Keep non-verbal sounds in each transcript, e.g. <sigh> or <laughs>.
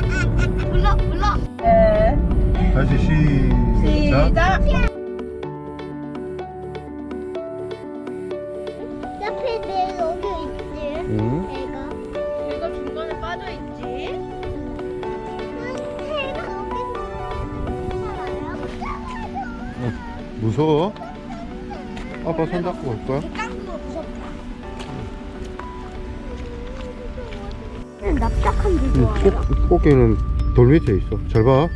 불러 불러. 다시 시작. 시작. 옆에 내 여기 있지. 응. 애가. 얘가 중간에 빠져 있지. 애가 여기 살아요. 무서워? 아빠 손 잡고 갈 거야? 납작한 게 응, 꽃, 꽃게는 돌 밑에 있어. 잘 봐.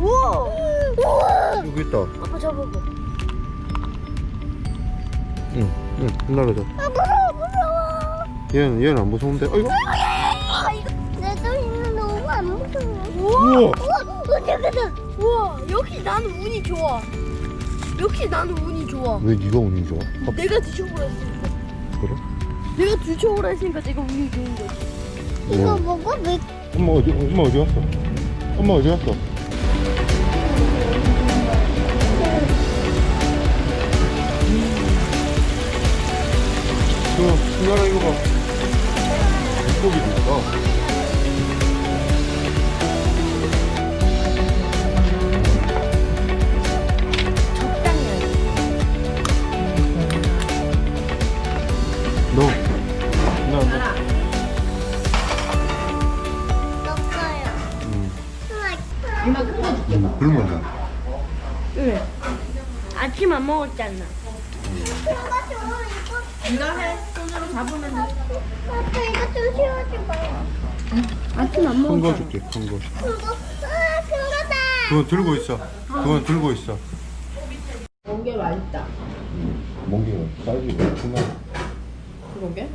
우와. 우와. 여기 있다. 아빠 잡아봐. 응, 응, 날라자. 아 무서워 무서워. 얘는, 얘는 안 무서운데. 어이구. 아 이거 내 떨리는 너무 안 무서워. 우와. 우와 어떡하다. 우와 역시 나는 운이 좋아. 역시 나는 운이 좋아. 왜 네가 운이 좋아? 아, 내가 뒤쳐보라 했으니까. 그래? 내가 뒤쳐보라 했으니까 내가 운이 좋은 거지. 이거 먹어? 왜? 엄마 어디, 엄마 어디 갔어? 엄마 어디 갔어? 저, 신나라 이거 봐. 물고기 있다. 이만큼 거 줄게. 응, 굶어져. 응. 아침 안 먹었잖아. 이거 해. 손으로 잡으면 아빠 이거 좀 치워줘봐요. 아침 안 큰 거 먹었잖아. 줄게, 큰 거. 그거 아 그거다. 그거 들고 있어. 그거 들고 있어. 멍게 맛있다. 멍게가 사이즈가 크나? 그러게?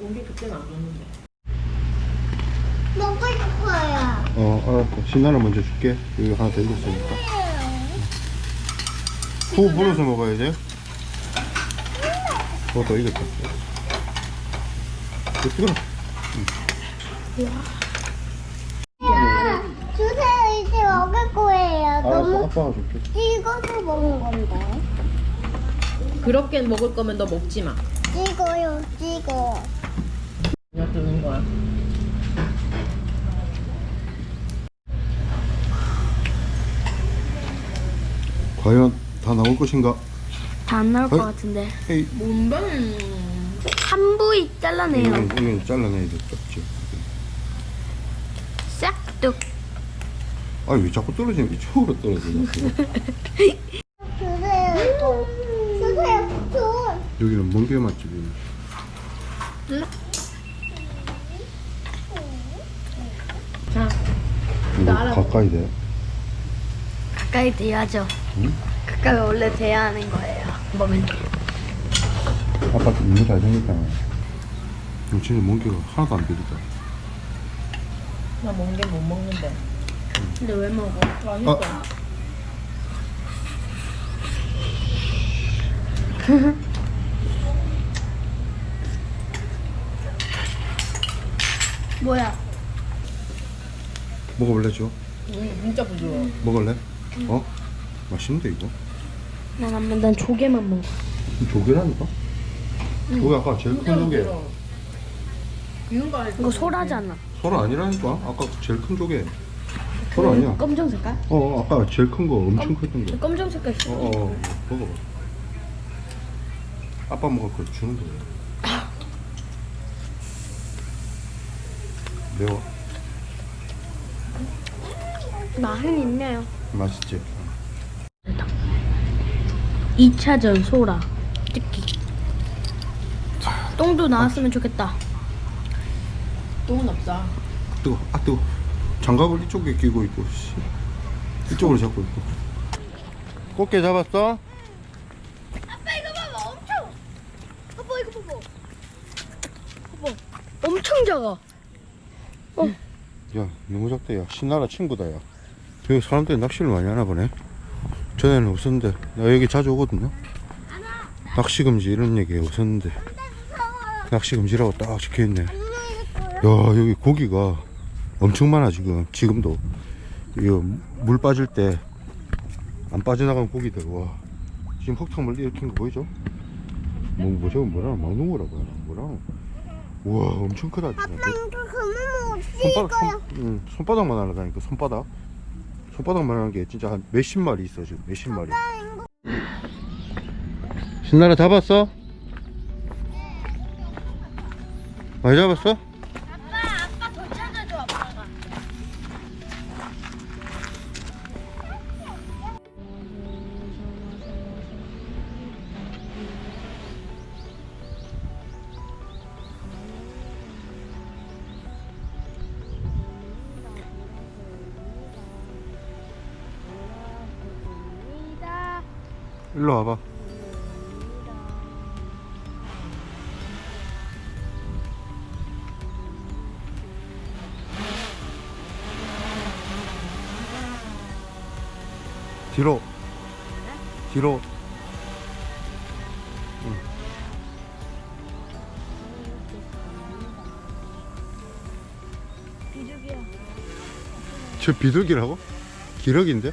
멍게 그때는 안 줬는데. 먹고 싶어요. 어, 알았어. 신나는 먼저 줄게. 여기 하나 더 있으니까. 후 불어서 먹어야 돼. 어, 더 익었다. 이거 뜨거워. 주세요 이제 먹을 거예요. 알았어, 너무 아빠가 줄게. 찍어서 먹는 건데. 그렇게 먹을 거면 너 먹지 마. 찍어요, 찍어. 그냥 뜨는 거야. 과연 다 나올 것인가? 다 안 나올 것 같은데. 에이, 뭔데? 한 부위 잘라내요. 이건, 이건 잘라내야 돼, cap지. 싹둑. 아, 왜 자꾸 떨어지냐? 이쪽으로 떨어지냐? 주세요. 주세요, 돈. 여기는 멍게 맛집이네. 자, 이거. 가까이 돼. 가까이 돼야죠. 응? 가까이 원래 돼야 하는 거예요. 때. 아빠 너무 잘생겼잖아. 진짜 멍게가 하나도 안 비리다. 나 멍게 못 먹는데. 근데 왜 먹어? 맛있어. 아. <laughs> 뭐야? 먹어볼래, 줘? 음, 진짜 부드러워. 먹을래? 어? 맛있는데, 이거? 난한 번, 난 조개만 먹어. 조개라니까? 조개 아까 제일 큰 조개. 부드러워. 이런 거 알지? 이거 소라잖아. 소라 아니라니까? 아까 제일 큰 조개. 소라 아니야. 검정 색깔? 어, 어, 아까 제일 큰 거, 엄청 컸던 거. 검정 색깔 어, 있어. 어, 어, 먹어봐. 아빠 먹을 거 주는 거야. 매워? 맛은 있네요. 맛있지? 2차전 소라. 찍기. 똥도 나왔으면 좋겠다. 똥은 없어. 뜨거, 아 뜨거. 장갑을 이쪽에 끼고 있고, 씨. 이쪽으로 잡고 있고. 꽃게 잡았어? 아빠 이거 봐봐 엄청 아빠 이거 봐봐 아빠 엄청 작아 야, 너무 작다, 야. 신나라 친구다, 야. 여기 사람들이 낚시를 많이 하나 보네. 전에는 없었는데. 나 여기 자주 오거든요. 낚시 금지 이런 얘기 없었는데. 낚시 금지라고 딱 적혀 있네. 야, 여기 고기가 엄청 많아, 지금. 지금도. 이거 물 빠질 때 안 빠져나간 고기들, 와. 지금 흙탕물 일으킨 거 보이죠? 뭐, 뭐, 저거 뭐라, 막는 거라고 하나? 뭐라? 우와 엄청 크다 진짜 아빠 이거 손바닥? 손, 응, 손바닥만 하다니까 손바닥 손바닥만 하는 게 진짜 한 몇십 마리 있어 지금 몇십 마리 신나라 잡았어? 많이 잡았어? 뒤로 뒤로 비둘기야. 저 비둘기라고? 기러기인데?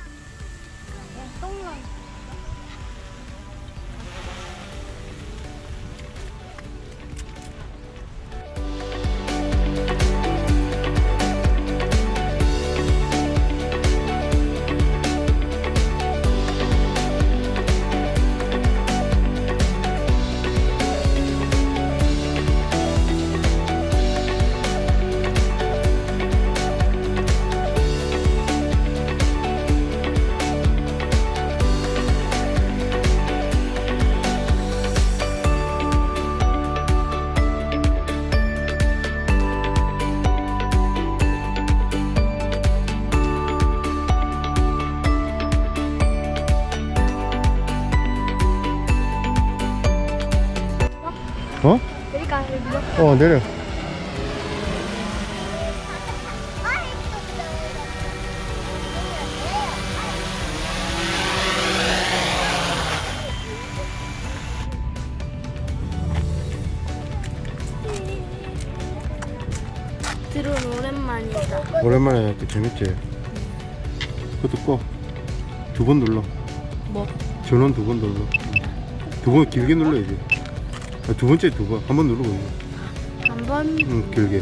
어? 여기가. 어 내려 드론 오랜만이다. 오랜만에 하니까 재밌지? 그것도 꺼 두 번 눌러 뭐? 전원 두 번 눌러 두 번 길게 눌러야지 아, 두 번째 두 번 한 번 누르고 있네 한 번. 응 길게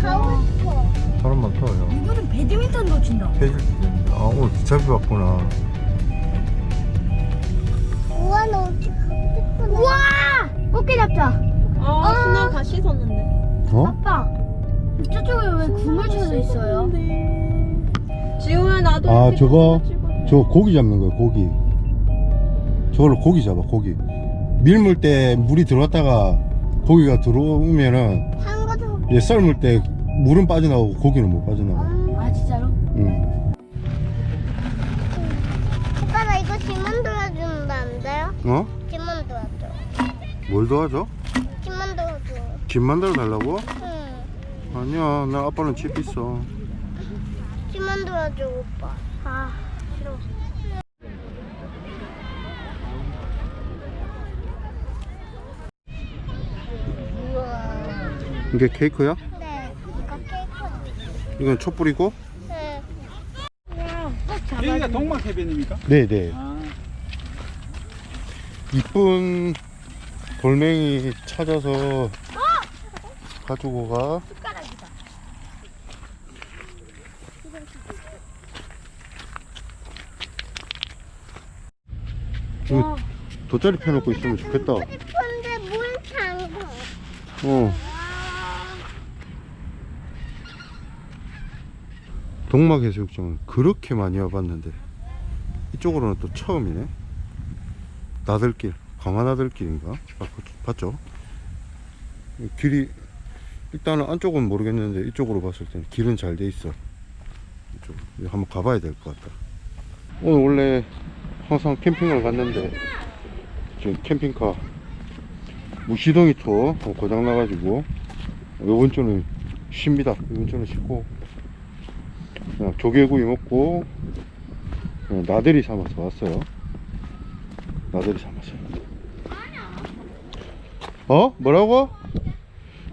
가고 싶어. 사람 많다 야 이거는 배드민턴도 친다. 해질 아 오늘 기차비 왔구나 우와 너 어떻게 가고 싶어? 우와 꽃게 잡자. 아, 신나 다 씻었는데. 어? 아빠 저쪽에 왜 구물 쳐져 있어요? 지우야, 나도. 아, 이렇게 저거? 찍어줘. 저 고기 잡는 거야 고기 저걸로 고기 잡아 고기 밀물 때 물이 들어왔다가 고기가 들어오면은 한. 이제 썰물 때 물은 빠져나오고 고기는 못 빠져나와 아 진짜로? 응. 오빠 나 이거 지문 도와주면 안 돼요? 어? 지문 도와줘. 뭘 도와줘? 지문 도와줘. 집 만들어 달라고? 응. 아니야 나 아빠는 집 있어 지문 도와줘 오빠. 아 싫어. 우와. 이게 케이크야? 네. 이거 케이크. 이건 촛불이고? 네. 여기가 동막 해변입니까? 네네 아, 이쁜 돌멩이 찾아서 가지고 가 숟가락이다. 이거 돗자리 펴놓고 있으면 좋겠다 싶은데 물 잠궈. 어 동막해수욕장은 그렇게 많이 와봤는데 이쪽으로는 또 처음이네. 나들길 강화나들길인가? 봤- 봤죠? 이 길이 일단은 안쪽은 모르겠는데 이쪽으로 봤을 때는 길은 잘 돼 있어. 이쪽 한번 가봐야 될 것 같다. 오늘 원래 항상 캠핑을 갔는데 지금 캠핑카 무시동이 투어 어, 고장 나가지고 이번 주는 쉽니다. 이번 주는 쉽고 어, 조개구이 먹고 어, 나들이 삼아서 왔어요. 나들이 삼아서 어? 뭐라고?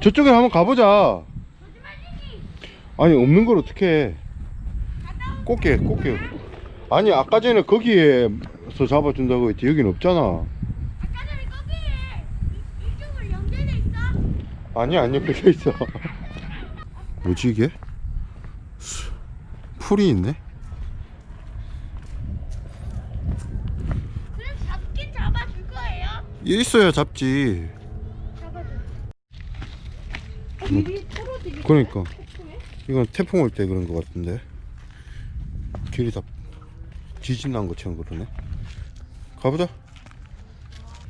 저쪽에 한번 가보자. 아니 없는 걸 어떻게 해? 꽃게 꽃게. 아니 아까 전에 거기에서 잡아준다고 했지. 여긴 없잖아. 아니 안 옆에 있어. <laughs> 뭐지 이게? 수- 풀이 있네? 그럼 잡긴 잡아줄 거예요? 있어야 잡지 잡아줘. 뭐, 그러니까 이건 태풍 올 때 그런 것 같은데 길이 다 지진 난 것처럼 그러네 가보자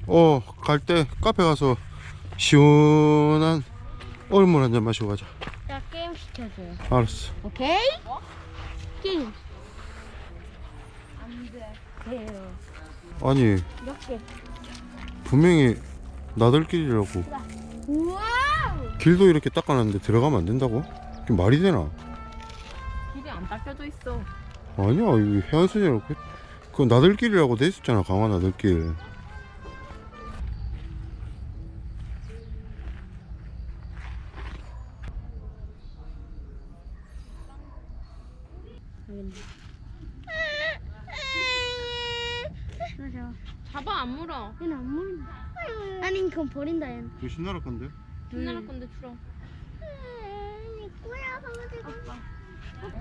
어 갈 때 카페 가서 시원한 얼물 한 잔 마시고 가자 나 게임 시켜줘요. 알았어 오케이? 게임. 안 돼. 돼요. 아니 몇 개? 분명히 나들길이라고 우와! 길도 이렇게 닦아놨는데 들어가면 안 된다고? 그게 말이 되나? 길이 안 닦여져 있어. 아니야 이 해안선이라고 그- 그 나들길이라고 돼 있었잖아 강화 나들길 맞아. 잡아 안 물어. 얘는 안 물린다. 아니 그건 버린다 얘는. 이거 신나라 건데? 옛날 건데 줄어.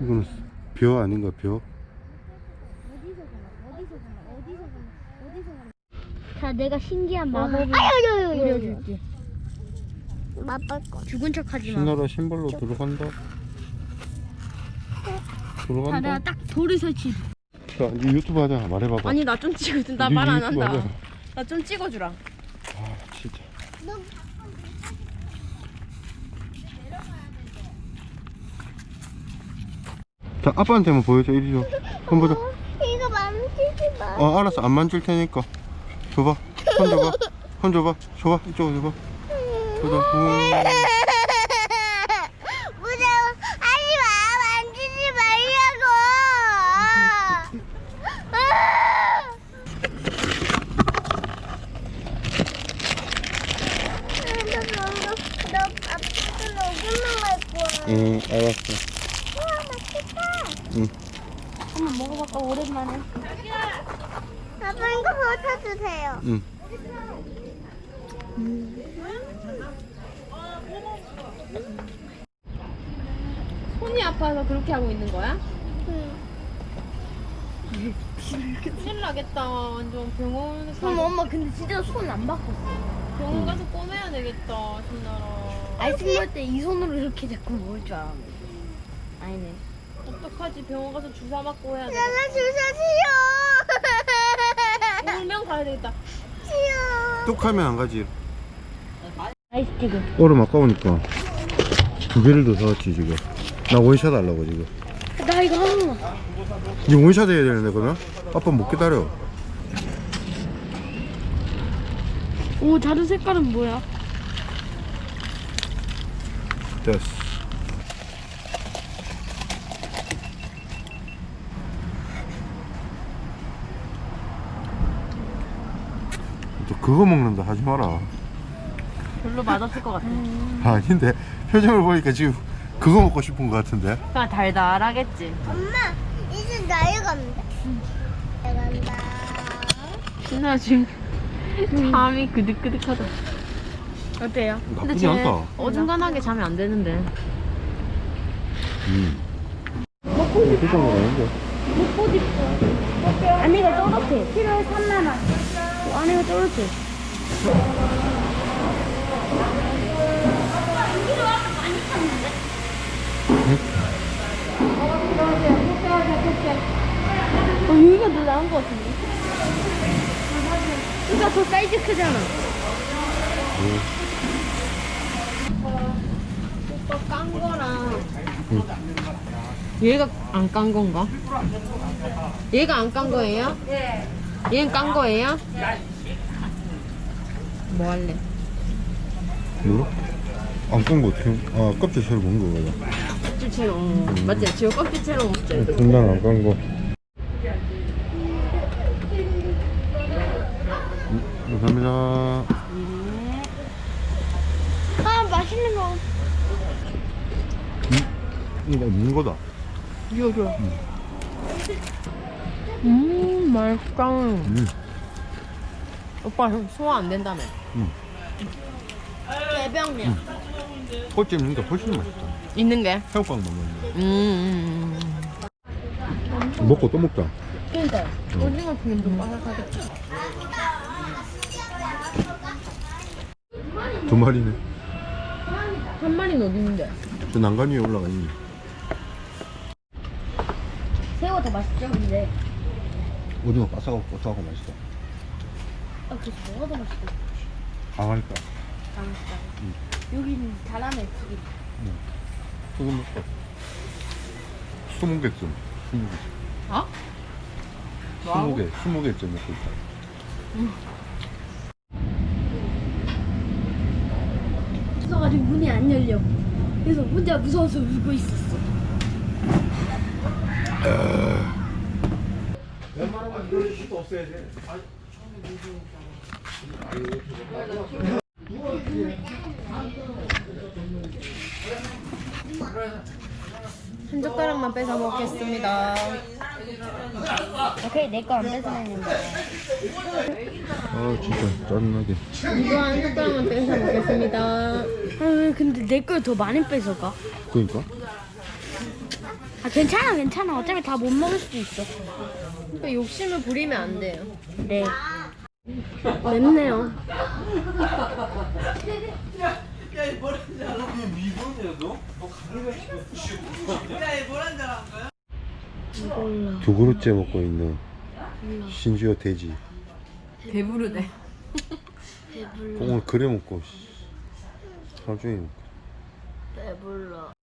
이거는 벼 아닌가 벼? 어디서 가나? 어디서 가나? 어디서 가나? 어디서 가나? 자, 내가 신기한 마법을 부려줄게. 맛볼 거. 죽은 척하지 마. 신나라 신발로 들어간다 자, 들어간다. 내가 딱 돌을 설치. 자 이제 유튜브 하자. 말해봐봐. 아니 나 좀 찍어줘. 나니말안 유튜브 한다. 하자. 나 좀 찍어주라. 아 진짜. 자 아빠한테 한번 보여줘. 이리 줘 한번 보자. 이거 만지지 마. 어 알았어. 안 만질 테니까. 줘봐. 손 줘봐. 손 줘봐. 줘봐. 이쪽으로 줘봐. 보자 음. 무서워. 하지 마. 만지지 말라고. 너 앞으로 여기만 갈 거야. 응 알았어 우와, 맛있다. 응. 한번 먹어볼까 오랜만에. 아빠 이거 응 손이 아파서 그렇게 하고 있는 거야? 응. 큰일 나겠다. 완전 병원 그럼 가서 엄마 근데 진짜 손 안 바꿨어. 병원 가서 꼬매야 되겠다. 신나라. 아이스 먹을 때 이 손으로 이렇게 자꾸 먹을 줄 알았네. 아니네. 어떡하지? 병원 가서 주사 맞고 해야 돼. 나가 주사 싫어. 울면 가야 되겠다. 뚝하면 안 가지 아이스티그. 얼음 아까우니까 두 개를 더 사왔지 지금 나 원샷 하려고 지금 나 이거 한 번만. 이 원샷 해야 되는데 그러면? 아빠 못 기다려 오 다른 색깔은 뭐야? 됐어 또 그거 먹는다 하지 마라 별로 맛없을 것 같아. 아닌데 표정을 보니까 지금 그거 먹고 싶은 것 같은데 그냥 달달하겠지. 엄마 이제 나여간다. 나간다. 신나 지금 잠이 그득그득하다. 어때요? 나쁘지 않다 어중간하게 자면 안 되는데. 음. 그 정도 아닌데 옷 입고. 안에가 쪼렇게. 필요해 3만 원. 안에가 쪼렇게. 어, 여기가 더 나은 것 같은데? 여기가 더 사이즈 크잖아. 오빠 깐 거랑 얘가 안 깐 건가? 얘가 안 깐 거예요? 네. 얘는 깐 거예요? 뭐 할래? 뭐야? 안깐거 어떻게 아 껍질채로 먹는 거구나 껍질 채로 어, 맞지? 지금 껍질 채로 먹지? 분당 안깐거 감사합니다 아, 맛있는 거. 이거 없는 거다 이거 줘. 음 맛있다. 음. 오빠 소화 안 된다며? 응. 해병이야. 꼴찌 있는 게 훨씬 맛있다. 있는 게? 새우깡 먹는데. 음, 음, 음. 먹고 또 먹자. 그러니까. 오징어 튀김도 바삭하겠다. 두 마리네. 한 마리는 어디 있는데? 저 난간 위에 올라가 있네. 새우가 더 맛있죠, 근데. 오징어 바삭하고 고소하고 맛있어. 아, 그래서 뭐가 더 맛있어? 강하니까. 강했다. 여기는 다람에 튀김. 그거 먹고. 스무 개쯤. 스무 개. 어? 스무 개. 스무 개쯤 먹고 있다. 무서워가지고 문이 안 열려. 그래서 혼자 무서워서 울고 있었어. <laughs> 한 젓가락만 뺏어 먹겠습니다. 오케이, 내 거 안 뺏어내는데. 아, 진짜 짜증나게. 이거 한 젓가락만 뺏어 먹겠습니다. 아, 왜 근데 내 걸 더 많이 뺏어가? 그니까. 아, 괜찮아, 괜찮아. 어차피 다 못 먹을 수도 있어. 그러니까 욕심을 부리면 안 돼요. 네. 맵네요. 두 그릇째 먹고 있는 신주어 돼지. 배부르대. 오늘 그래 먹고 씨. 하루 종일 먹고. 배불러.